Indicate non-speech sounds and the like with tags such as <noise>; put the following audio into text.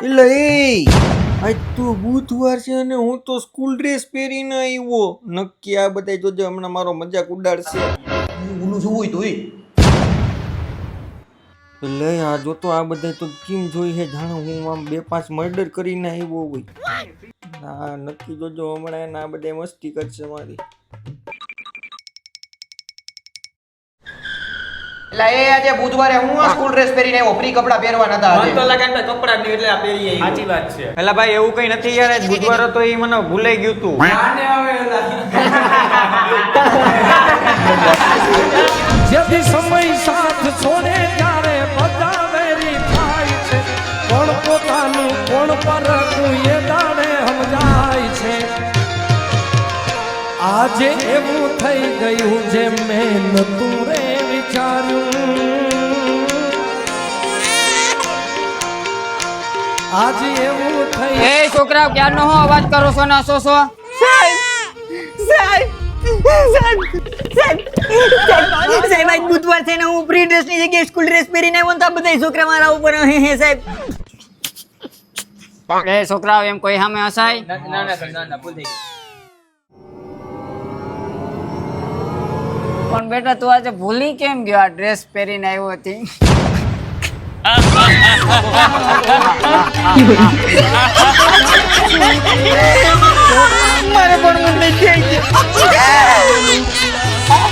એટલે એ આજ તો બુધવાર છે અને હું તો સ્કૂલ ડ્રેસ પહેરીને આવ્યો. નક્કી આ બધા જોજો હમણાં મારો મજાક ઉડાડશે. ઓલું શું હોય તોય. એટલે આ જોતો આ બધા તો કેમ જોઈ છે જાણે હું આમ બે પાંચ મર્ડર કરીને આવ્યો હોય. હા નક્કી જોજો હમણાં આ બધા મસ્તી કરશે મારી. એટલે એ આજે બુધવારે હું આ સ્કૂલ ડ્રેસ પહેરીને આવ્યો. ફ્રી કપડાં પહેરવા નતા આજે. સાચી વાત છે. એટલે ભાઈ એવું કઈ નથી યાર આજ બુધવાર હતો એ મને ભૂલાઈ ગયું તું. <laughs> જેથી સમય સાથ છોડે ત્યારે બધા વેરી થાય છે. કોણ પોતાનું કોણ પર એ દાડે સમજાય છે. આજે એવું થઈ ગયું જે મેં નતું રે આજે એવું થઈ એ છોકરા ક્યારનો હું અવાજ કરો છો ના? છો છો? સાહેબ આજ બુધવાર છે ને હું ફ્રી ડ્રેસની જગ્યાએ સ્કૂલ ડ્રેસ પહેરીને આવ્યો તો બધા છોકરા મારા ઉપર હે હે સાહેબ. એ છોકરાઓ એમ કોઈ સામે હસાય? ના ના ના ના ભૂલ થઈ ગઈ. પણ બેટા, તું આજે ભૂલી કેમ ગયો આ ડ્રેસ પહેરીને આવ્યો હતી? મારે પણ મને